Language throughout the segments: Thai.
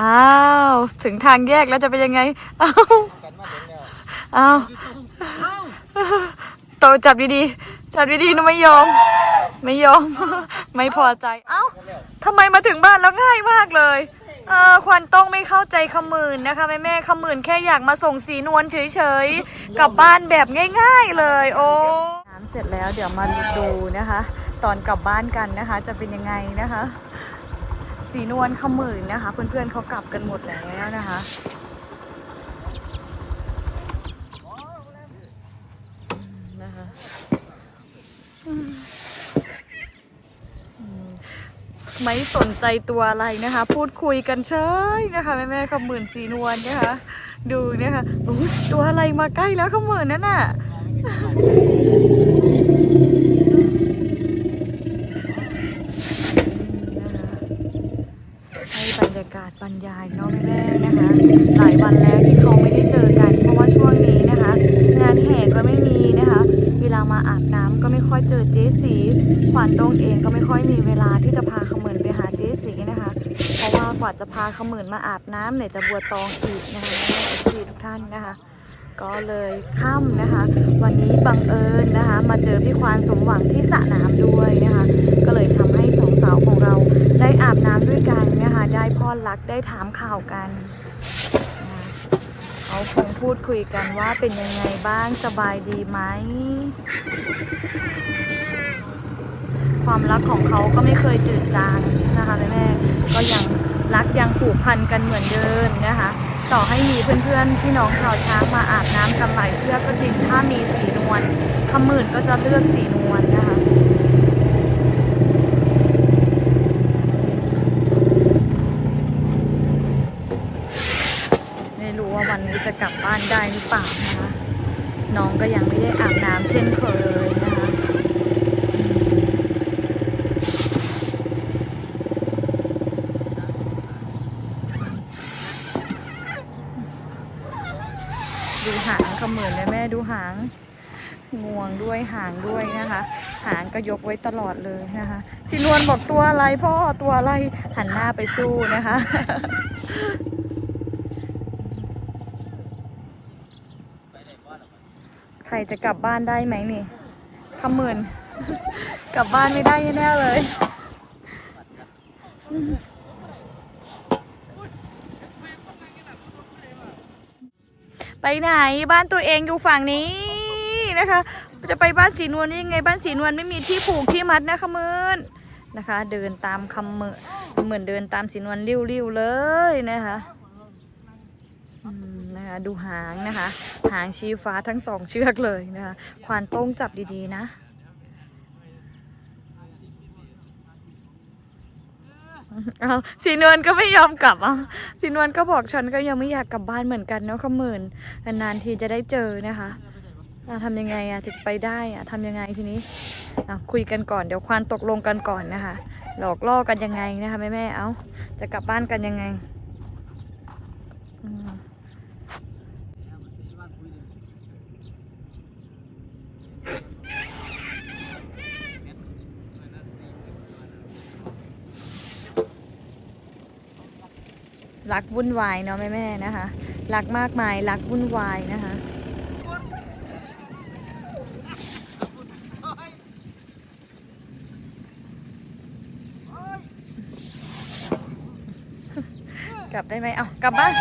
อ้าว ถึงทางแยกแล้วจะเป็นยังไง อ้าว อ้าวโตจับดีๆ จับดีๆหนูไม่ยอม ไม่ยอม ไม่พอใจ เอ้าทำไมมาถึงบ้านแล้วง่ายมากเลย เออควันต้องไม่เข้าใจขมื่นนะคะ แม่แม่ขมื่นแค่อยากมาส่งสีนวลเฉยๆ กลับบ้านแบบง่าย ๆเลย โอ้น้ำเสร็จแล้วเดี๋ยวมาดูนะคะ ตอนกลับบ้านกันนะคะ จะเป็นยังไงนะคะ สีนวลขมื่นนะคะ เพื่อนๆเขากลับกันหมดแล้วนะคะนะคะไม่สนใจตัวอะไรนะคะ พูดคุยกันเฉยนะคะแม่แม่ขมื่นสีนวลนะคะ ดูนะคะอุ๊ยตัวอะไรมาใกล้แล้วขมื่นนั่นน่ะ ให้บรรยากาศบรรยายเนาะแม่ๆนะคะ หลายวันแล้วที่เขาไม่ได้เจอกัน เพราะว่าช่วงนี้นะคะ งานแห่ก็ไม่มีนะคะ เวลามาอาบน้ำก็ไม่ค่อยเจอเจ๊สีขวัญตรงเองก็ไม่ค่อยมีเวลาที่จะพาขมืนไปหาเจ๊สีนะคะ เพราะว่ากว่าจะพาขมืนมาอาบน้ำเนี่ยจะบัวตองอีกนะคะแม่ทีทุกท่านนะคะ ก็เลยค่ำนะคะ วันนี้บังเอิญนะคะ มาเจอพี่ควานสมหวังที่สระน้ำด้วยนะคะ ก็เลยทำให้สองสาวของเราได้อาบน้ำด้วยกัน ได้พ่อรักได้ถามข่าวกัน เขาคงพูดคุยกันว่าเป็นยังไงบ้างสบายดีไหม ความรักของเขาก็ไม่เคยจืดจางนะคะแม่ๆก็ยังรักยังผูกพันกันเหมือนเดิมนะคะ ต่อให้มีเพื่อนๆพี่น้องชาวช้างมาอาบน้ำกันหลเชือกก็จริงถ้ามีสีนวลขมื่นก็จะเลือกสีนวลนะคะ ไม่รู้ว่าวันนี้จะกลับบ้านได้หรือ เปล่านะคะน้องก็ยังไม่ได้อาบน้ำเช่นเคยนะคะดูหางขมือนเลยแม่ดูหางงวงด้วยหางด้วยนะคะ หางก็ยกไว้ตลอดเลยนะคะสินวลบอกตัวอะไรพ่อตัวอะไรหันหน้าไปสู้นะคะ ใค รจะกลับบ้านได้ไหมนี่ขมื่น กลับบ้านไม่ได้แน่เลย ไปไหนบ้านตัวเองอยู่ฝั่งนี้นะคะ จะไปบ้านสีนวลนี่ยังไงบ้านสีนวลไม่มีที่ผูกที่มัดนะขมืนนะคะ เดินตามคำมือเหมือนเดินตามสีนวลริ้วๆเลยนะคะ นะคะดูหางนะคะ หางชี้ฟ้าทั้งสองเชือกเลยนะคะควานโต้งจับดีๆนะเอาสีนวลก็ไม่ยอมกลับอะสีนวลก็บอกฉันก็ยังไม่อยากกลับบ้านเหมือนกันเนาะขมื่นนานๆทีจะได้เจอนะคะเราทำยังไงอะจะไปได้อะทำยังไงทีนี้อะคุยกันก่อนเดี๋ยวควานตกลงกันก่อนนะคะ หลอกล่อกันยังไงนะคะแม่แม่เอาจะกลับบ้านกันยังไงอืม รักวุ่นวายเนาะแม่แม่นะคะ รักมากมายรักวุ่นวายนะคะกลับได้ไหมเอากลับบ้าน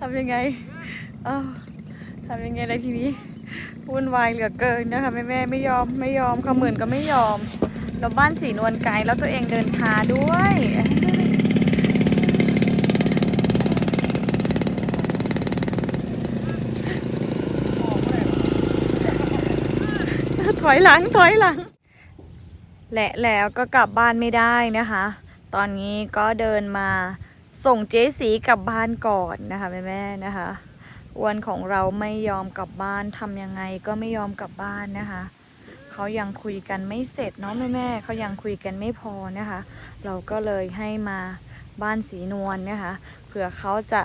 ทำยังไงเอาทำยังไงเลยทีนี้วุ่นวายเหลือเกินนะคะแม่แม่ไม่ยอมไม่ยอมขมื่นก็ไม่ยอม แล้วบ้านสีนวลไกลแล้วตัวเองเดินช้าด้วย ถอยหลัง ถอยหลัง และแล้วก็กลับบ้านไม่ได้นะคะ ตอนนี้ก็เดินมาส่งเจ๊สีกลับบ้านก่อนนะคะแม่แม่นะคะอ้วนของเราไม่ยอมกลับบ้านทำยังไงก็ไม่ยอมกลับบ้านนะคะ เขายังคุยกันไม่เสร็จเนาะแม่แม่เขายังคุยกันไม่พอนะคะ เราก็เลยให้มาบ้านสีนวลนะคะเผื่อเขาจะ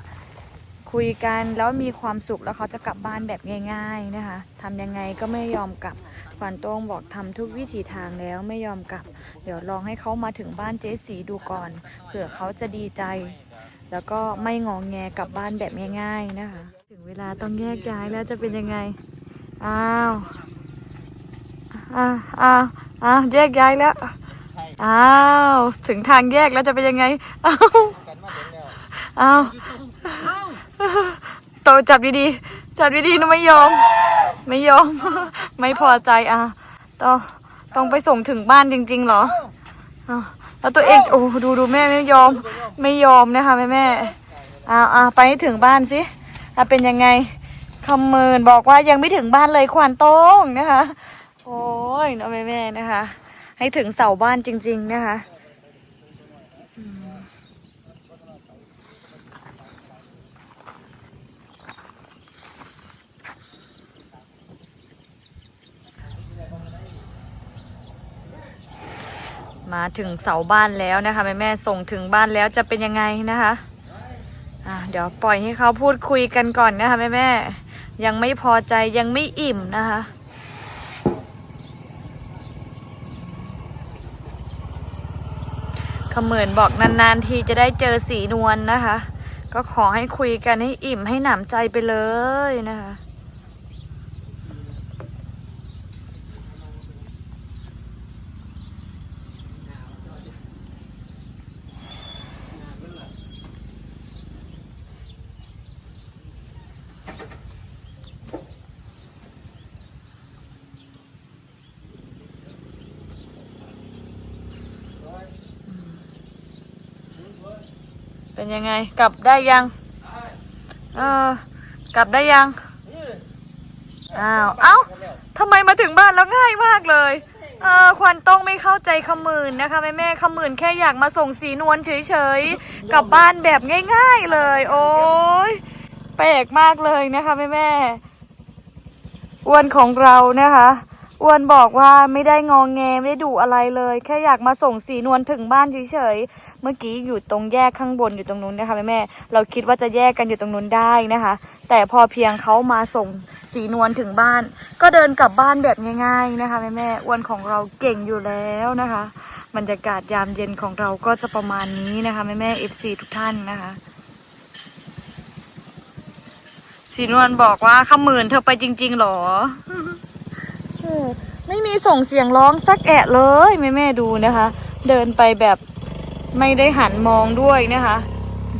คุยกันแล้วมีความสุขแล้วเขาจะกลับบ้านแบบง่าย ๆนะคะทำยังไงก็ไม่ยอมกลับขวัญโต้งบอกทำทุกวิถีทางแล้วไม่ยอมกลับ เดี๋ยวลองให้เขามาถึงบ้านเจ๊สีดูก่อนเผื่อเขาจะดีใจ แล้วก็ไม่งองแงกลับบ้านแบบง่าย ๆนะคะ ถึงเวลาต้องแยกย้ายแล้วจะเป็นยังไงอ้าว อ้าวอ้าวอ้าวแยกย้ายแล้ว อ้าว ถึงทางแยกแล้วจะเป็นยังไง อ้าวอ้าวโตจับดีๆ จับดีๆนะไม่ยอม ไม่ยอม ไม่พอใจอะต้องต้องไปส่งถึงบ้านจริง ๆ เหรออ้าวแล้วตัวเองโอ้ดูดูแม่ไม่ยอม ไม่ยอมนะคะแม่แม่อ้าวอ้าวไปให้ถึงบ้านสิอะเป็นยังไงคำเมินบอกว่ายังไม่ถึงบ้านเลยควานโต้งนะคะ โอ้ยนาะแม่แม่ๆนะคะ ให้ถึงเสาบ้านจริง ๆ นะคะมาถึงเสาบ้านแล้วนะคะแม่แม่ๆส่งถึงบ้านแล้วจะเป็นยังไงนะคะอะเดี๋ยวปล่อยให้เขาพูดคุยกันก่อนนะคะแม่แม่ยังไม่พอใจยังไม่อิ่มนะคะ ขมือนบอกนานๆทีจะได้เจอสีนวลนะคะ ก็ขอให้คุยกันให้อิ่มให้หนำใจไปเลยนะคะ เป็นยังไง กลับได้ยัง เออ กลับได้ยัง อ้าว เอ้าทำไมมาถึงบ้านแล้วง่ายมากเลย เออ ควันต้องไม่เข้าใจขมื่นนะคะแม่แม่ขมื่นแค่อยากมาส่งสีนวลเฉยๆ กลับบ้านแบบง่าย ๆเลย โอ้ยแปลกมากเลยนะคะแม่แม่อ้วนของเรานะคะ อ้วนบอกว่าไม่ได้งองแงไม่ได้ดุอะไรเลย แค่อยากมาส่งสีนวลถึงบ้านเฉยๆ เมื่อกี้อยู่ตรงแยกข้างบนอยู่ตรงนู้นนะคะแม่แม่เราคิดว่าจะแยกกันอยู่ตรงนู้นได้นะคะ แต่พอเพียงเขามาส่งสีนวลถึงบ้าน ก็เดินกลับบ้านแบบง่าย ๆนะคะแม่แม่อ้วนของเราเก่งอยู่แล้วนะคะ บรรยากาศยามเย็นของเราก็จะประมาณนี้นะคะแม่แม่เอฟซีทุกท่านนะคะสีนวลบอกว่าขมื่นเธอไปจริง ๆหรอ ไม่มีส่งเสียงร้องสักแอะเลยแม่แม่ดูนะคะ เดินไปแบบไม่ได้หันมองด้วยนะคะ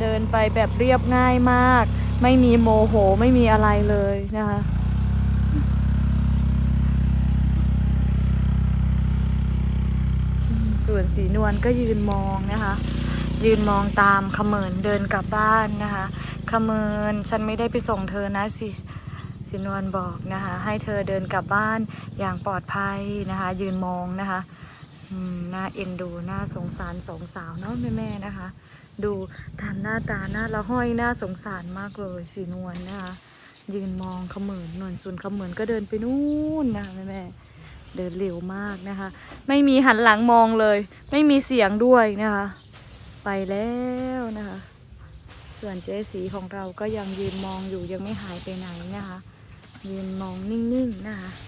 เดินไปแบบเรียบง่ายมาก ไม่มีโมโหไม่มีอะไรเลยนะคะส่วนสีนวลก็ยืนมองนะคะ ยืนมองตามขมินเดินกลับบ้านนะคะขมินฉันไม่ได้ไปส่งเธอนะสิ สินวลบอกนะคะ ให้เธอเดินกลับบ้านอย่างปลอดภัยนะคะ ยืนมองนะคะอืมน่าเอ็นดูน่าสงสารสองสาวเนาะแม่ๆนะคะ ดูตามหน้าตาหน้าละห้อยน่าสงสารมากเลยสีนวลนะคะ ยืนมองเขมือนนวลส่วนเขมือนก็เดินไปนู่นนะคะแม่ๆเดินเร็วมากนะคะ ไม่มีหันหลังมองเลย ไม่มีเสียงด้วยนะคะ ไปแล้วนะคะ ส่วนเจ๊สีของเราก็ยังยืนมองอยู่ยังไม่หายไปไหนนะคะ ยืนมองนิ่งๆนะคะ